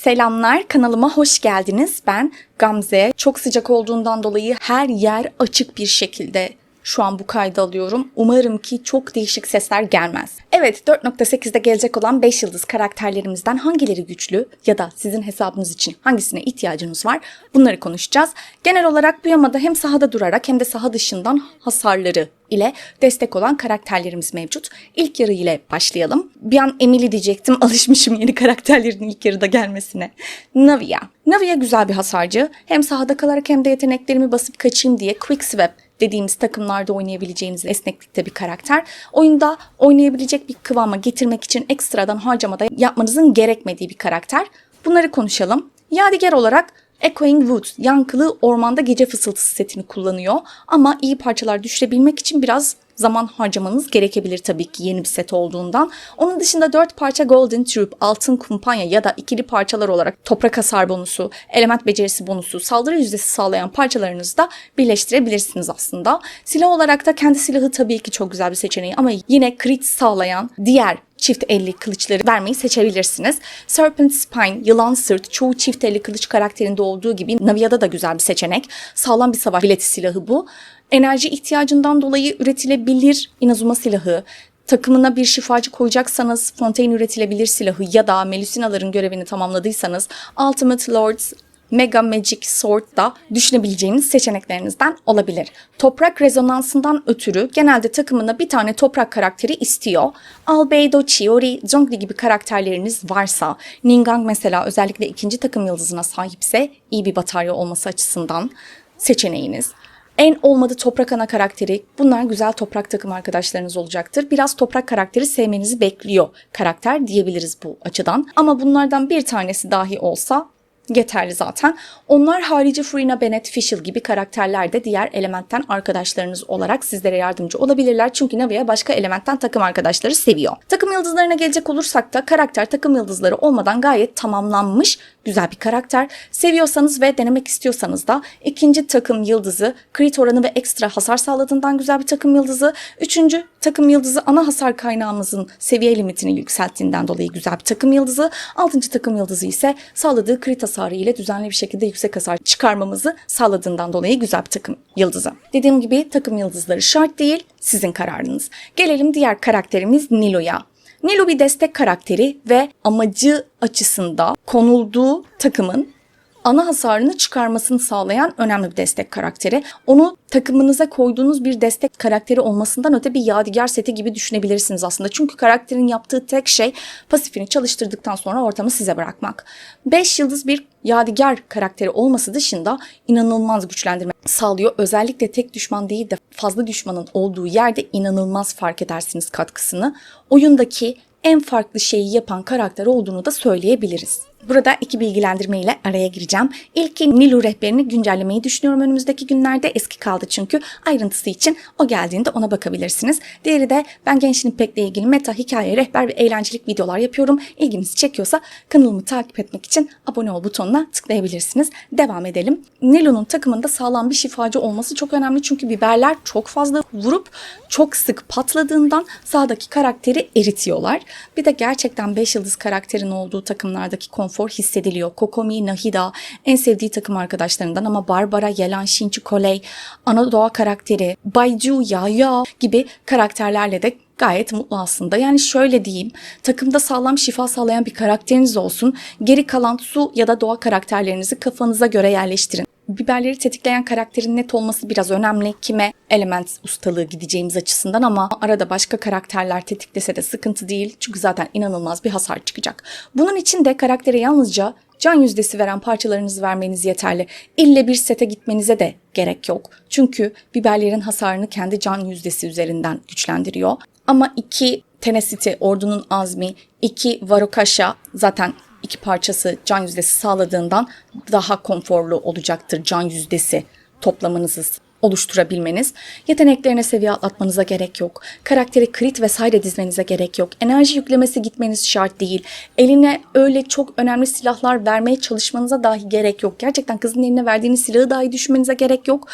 Selamlar, kanalıma hoş geldiniz. Ben Gamze. Çok sıcak olduğundan dolayı her yer açık bir şekilde şu an bu kaydı alıyorum. Umarım ki çok değişik sesler gelmez. Evet 4.8'de gelecek olan 5 yıldız karakterlerimizden hangileri güçlü ya da sizin hesabınız için hangisine ihtiyacınız var bunları konuşacağız. Genel olarak bu yamada hem sahada durarak hem de saha dışından hasarları ile destek olan karakterlerimiz mevcut. İlk yarı ile başlayalım. Bir an Emily diyecektim. Alışmışım yeni karakterlerin ilk yarıda gelmesine. Navia. Navia güzel bir hasarcı. Hem sahada kalarak hem de yeteneklerimi basıp kaçayım diye Quick Swap dediğimiz takımlarda oynayabileceğiniz esneklikte bir karakter. Oyunda oynayabilecek bir kıvama getirmek için ekstradan harcamada yapmanızın gerekmediği bir karakter. Bunları konuşalım. Yadigar olarak Echoing Woods, yankılı ormanda gece fısıltısı setini kullanıyor. Ama iyi parçalar düşürebilmek için biraz zaman harcamanız gerekebilir tabii ki yeni bir set olduğundan. Onun dışında 4 parça Golden Troop, altın kumpanya ya da ikili parçalar olarak toprak hasar bonusu, element becerisi bonusu, saldırı yüzdesi sağlayan parçalarınızı da birleştirebilirsiniz aslında. Silah olarak da kendi silahı tabii ki çok güzel bir seçeneği ama yine crit sağlayan diğer çift elli kılıçları vermeyi seçebilirsiniz. Serpent Spine, yılan sırt, çoğu çift elli kılıç karakterinde olduğu gibi Navia'da da güzel bir seçenek. Sağlam bir savaş bileti silahı bu. Enerji ihtiyacından dolayı üretilebilir Inazuma silahı, takımına bir şifacı koyacaksanız Fontaine üretilebilir silahı ya da Melusinaların görevini tamamladıysanız Ultimate Lords Mega Magic Sword da düşünebileceğiniz seçeneklerinizden olabilir. Toprak rezonansından ötürü genelde takımına bir tane toprak karakteri istiyor. Albedo, Chiori, Zhongli gibi karakterleriniz varsa, Ningang mesela özellikle ikinci takım yıldızına sahipse iyi bir batarya olması açısından seçeneğiniz. En olmadı toprak ana karakteri. Bunlar güzel toprak takım arkadaşlarınız olacaktır. Biraz toprak karakteri sevmenizi bekliyor karakter diyebiliriz bu açıdan. Ama bunlardan bir tanesi dahi olsa yeterli zaten. Onlar harici Furina Bennett Fischl gibi karakterler de diğer elementten arkadaşlarınız olarak sizlere yardımcı olabilirler. Çünkü Navi'ye başka elementten takım arkadaşları seviyor. Takım yıldızlarına gelecek olursak da karakter takım yıldızları olmadan gayet tamamlanmış güzel bir karakter. Seviyorsanız ve denemek istiyorsanız da ikinci takım yıldızı crit oranı ve ekstra hasar sağladığından güzel bir takım yıldızı. Üçüncü takım yıldızı ana hasar kaynağımızın seviye limitini yükselttiğinden dolayı güzel bir takım yıldızı. Altıncı takım yıldızı ise sağladığı crit hasarı ile düzenli bir şekilde yüksek hasar çıkarmamızı sağladığından dolayı güzel bir takım yıldızı. Dediğim gibi takım yıldızları şart değil, sizin kararınız. Gelelim diğer karakterimiz Nilo'ya. Nilo bir destek karakteri ve amacı açısında konulduğu takımın ana hasarını çıkarmasını sağlayan önemli bir destek karakteri. Onu takımınıza koyduğunuz bir destek karakteri olmasından öte bir yadigar seti gibi düşünebilirsiniz aslında. Çünkü karakterin yaptığı tek şey pasifini çalıştırdıktan sonra ortamı size bırakmak. 5 yıldız bir yadigar karakteri olması dışında inanılmaz güçlendirme sağlıyor. Özellikle tek düşman değil de fazla düşmanın olduğu yerde inanılmaz fark edersiniz katkısını. Oyundaki en farklı şeyi yapan karakter olduğunu da söyleyebiliriz. Burada iki bilgilendirme ile araya gireceğim. İlki Nilu rehberini güncellemeyi düşünüyorum önümüzdeki günlerde. Eski kaldı çünkü. Ayrıntısı için o geldiğinde ona bakabilirsiniz. Diğeri de ben Genshin Impact'le ilgili meta, hikaye, rehber ve eğlencelik videolar yapıyorum. İlginizi çekiyorsa kanalımı takip etmek için abone ol butonuna tıklayabilirsiniz. Devam edelim. Nilu'nun takımında sağlam bir şifacı olması çok önemli çünkü biberler çok fazla vurup çok sık patladığından sağdaki karakteri eritiyorlar. Bir de gerçekten 5 yıldız karakterin olduğu takımlardaki konfor hissediliyor. Kokomi, Nahida en sevdiği takım arkadaşlarından ama Barbara, Yelan, Shinchi, Kolei, ana doğa karakteri, Baiju, Yaya gibi karakterlerle de gayet mutlu aslında. Yani şöyle diyeyim, takımda sağlam şifa sağlayan bir karakteriniz olsun. Geri kalan su ya da doğa karakterlerinizi kafanıza göre yerleştirin. Biberleri tetikleyen karakterin net olması biraz önemli. Kime element ustalığı gideceğimiz açısından ama arada başka karakterler tetiklese de sıkıntı değil. Çünkü zaten inanılmaz bir hasar çıkacak. Bunun için de karaktere yalnızca can yüzdesi veren parçalarınızı vermeniz yeterli. İlle bir sete gitmenize de gerek yok. Çünkü biberlerin hasarını kendi can yüzdesi üzerinden güçlendiriyor. Ama iki Tenacity, ordunun azmi, iki Varokasha zaten iki parçası can yüzdesi sağladığından daha konforlu olacaktır can yüzdesi toplamanızı oluşturabilmeniz. Yeteneklerine seviye atlatmanıza gerek yok. Karakteri crit vesaire dizmenize gerek yok. Enerji yüklemesi gitmeniz şart değil. Eline öyle çok önemli silahlar vermeye çalışmanıza dahi gerek yok. Gerçekten kızın eline verdiğiniz silahı dahi düşünmenize gerek yok.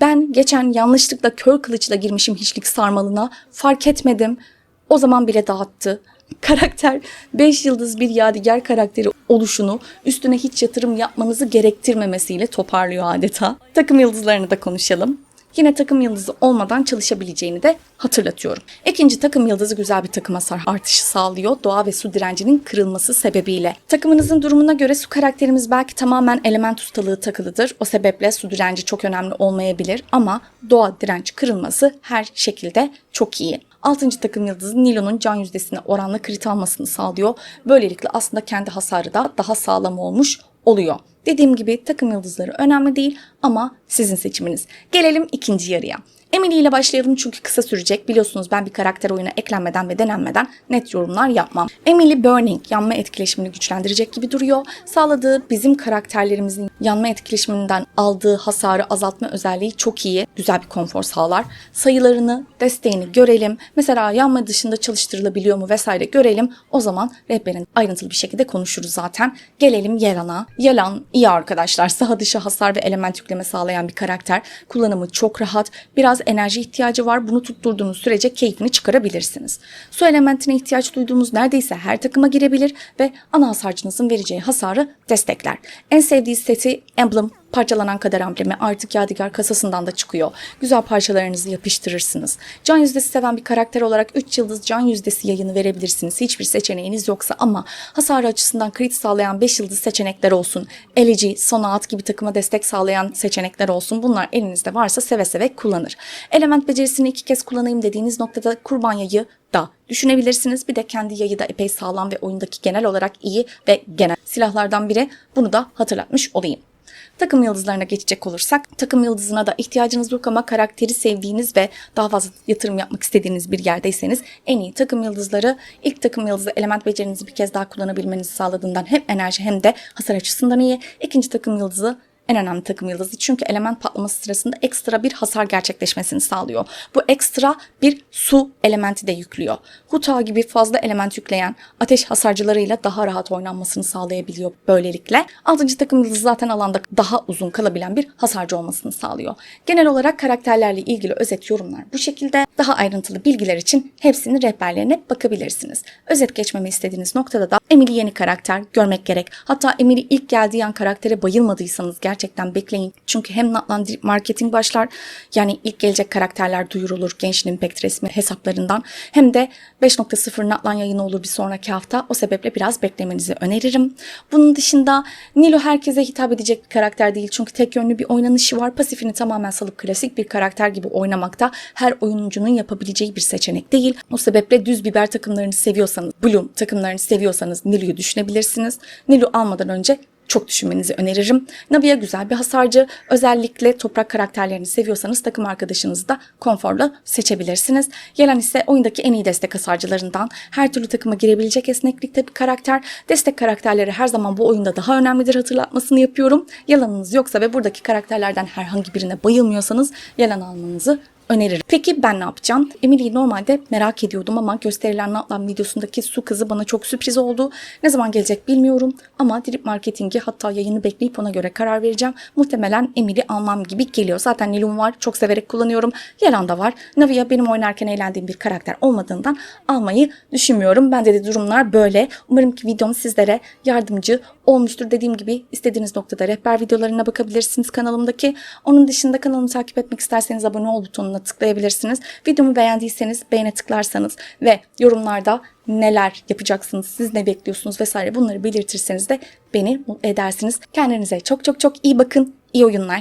Ben geçen yanlışlıkla kör kılıçla girmişim hiçlik sarmalına. Fark etmedim. O zaman bile dağıttı. Karakter 5 yıldız bir yadigar karakteri oluşunu üstüne hiç yatırım yapmanızı gerektirmemesiyle toparlıyor adeta. Takım yıldızlarını da konuşalım. Yine takım yıldızı olmadan çalışabileceğini de hatırlatıyorum. İkinci takım yıldızı güzel bir takım hasar artışı sağlıyor. Doğa ve su direncinin kırılması sebebiyle. Takımınızın durumuna göre su karakterimiz belki tamamen element ustalığı takılıdır. O sebeple su direnci çok önemli olmayabilir ama doğa direnç kırılması her şekilde çok iyi. Altıncı takım yıldızı Nilo'nun can yüzdesine oranla krit almasını sağlıyor. Böylelikle aslında kendi hasarı da daha sağlam olmuş oluyor. Dediğim gibi takım yıldızları önemli değil ama sizin seçiminiz. Gelelim ikinci yarıya. Emily ile başlayalım çünkü kısa sürecek. Biliyorsunuz ben bir karakter oyuna eklenmeden ve denenmeden net yorumlar yapmam. Emily Burning yanma etkileşimini güçlendirecek gibi duruyor. Sağladığı bizim karakterlerimizin yanma etkileşiminden aldığı hasarı azaltma özelliği çok iyi. Güzel bir konfor sağlar. Sayılarını, desteğini görelim. Mesela yanma dışında çalıştırılabiliyor mu vesaire görelim. O zaman rehberin ayrıntılı bir şekilde konuşuruz zaten. Gelelim Yalan'a. Yalan iyi arkadaşlar. Saha dışı hasar ve element yükleme sağlayan bir karakter. Kullanımı çok rahat. Biraz enerji ihtiyacı var. Bunu tutturduğunuz sürece keyfini çıkarabilirsiniz. Su elementine ihtiyaç duyduğumuz neredeyse her takıma girebilir ve ana hasarcınızın vereceği hasarı destekler. En sevdiği seti Emblem Parçalanan kader amblemi artık Yadigar kasasından da çıkıyor. Güzel parçalarınızı yapıştırırsınız. Can yüzdesi seven bir karakter olarak 3 yıldız can yüzdesi yayını verebilirsiniz. Hiçbir seçeneğiniz yoksa ama hasarı açısından krit sağlayan 5 yıldız seçenekler olsun. Eleci, Sonaat gibi takıma destek sağlayan seçenekler olsun. Bunlar elinizde varsa seve seve kullanır. Element becerisini iki kez kullanayım dediğiniz noktada kurban yayı da düşünebilirsiniz. Bir de kendi yayı da epey sağlam ve oyundaki genel olarak iyi ve genel silahlardan biri. Bunu da hatırlatmış olayım. Takım yıldızlarına geçecek olursak takım yıldızına da ihtiyacınız yok ama karakteri sevdiğiniz ve daha fazla yatırım yapmak istediğiniz bir yerdeyseniz en iyi takım yıldızları ilk takım yıldızı element becerinizi bir kez daha kullanabilmenizi sağladığından hem enerji hem de hasar açısından iyi. İkinci takım yıldızı en önemli takım yıldızı çünkü element patlaması sırasında ekstra bir hasar gerçekleşmesini sağlıyor. Bu ekstra bir su elementi de yüklüyor. Huta gibi fazla element yükleyen ateş hasarcılarıyla daha rahat oynanmasını sağlayabiliyor böylelikle. Altıncı takım yıldızı zaten alanda daha uzun kalabilen bir hasarcı olmasını sağlıyor. Genel olarak karakterlerle ilgili özet yorumlar bu şekilde. Daha ayrıntılı bilgiler için hepsinin rehberlerine bakabilirsiniz. Özet geçmemi istediğiniz noktada da Emily yeni karakter görmek gerek. Hatta Emily ilk geldiği an karaktere bayılmadıysanız gerçekten bekleyin. Çünkü hem Natlan marketing başlar yani ilk gelecek karakterler duyurulur Genshin Impact resmi hesaplarından. Hem de 5.0 Natlan yayını olur bir sonraki hafta. O sebeple biraz beklemenizi öneririm. Bunun dışında Nilo herkese hitap edecek bir karakter değil. Çünkü tek yönlü bir oynanışı var. Pasifini tamamen salıp klasik bir karakter gibi oynamakta her oyuncunun yapabileceği bir seçenek değil. O sebeple düz biber takımlarını seviyorsanız, Bloom takımlarını seviyorsanız Nilo'yu düşünebilirsiniz. Nilo almadan önce çok düşünmenizi öneririm. Navia güzel bir hasarcı. Özellikle toprak karakterlerini seviyorsanız takım arkadaşınızı da konforla seçebilirsiniz. Yelen ise oyundaki en iyi destek hasarcılarından. Her türlü takıma girebilecek esneklikte bir karakter. Destek karakterleri her zaman bu oyunda daha önemlidir hatırlatmasını yapıyorum. Yalanınız yoksa ve buradaki karakterlerden herhangi birine bayılmıyorsanız yalan almanızı öneririm. Peki ben ne yapacağım? Emily'yi normalde merak ediyordum ama gösterilen Natlan videosundaki su kızı bana çok sürpriz oldu. Ne zaman gelecek bilmiyorum ama Drip Marketing'i hatta yayını bekleyip ona göre karar vereceğim. Muhtemelen Emily almam gibi geliyor. Zaten Nilum var. Çok severek kullanıyorum. Yalan da var. Navia benim oynarken eğlendiğim bir karakter olmadığından almayı düşünmüyorum. Bende de durumlar böyle. Umarım ki videom sizlere yardımcı olmuştur. Dediğim gibi istediğiniz noktada rehber videolarına bakabilirsiniz kanalımdaki. Onun dışında kanalımı takip etmek isterseniz abone ol butonuna tıklayabilirsiniz. Videomu beğendiyseniz beğene tıklarsanız ve yorumlarda neler yapacaksınız, siz ne bekliyorsunuz vesaire bunları belirtirseniz de beni mutlu edersiniz. Kendinize çok çok çok iyi bakın. İyi oyunlar.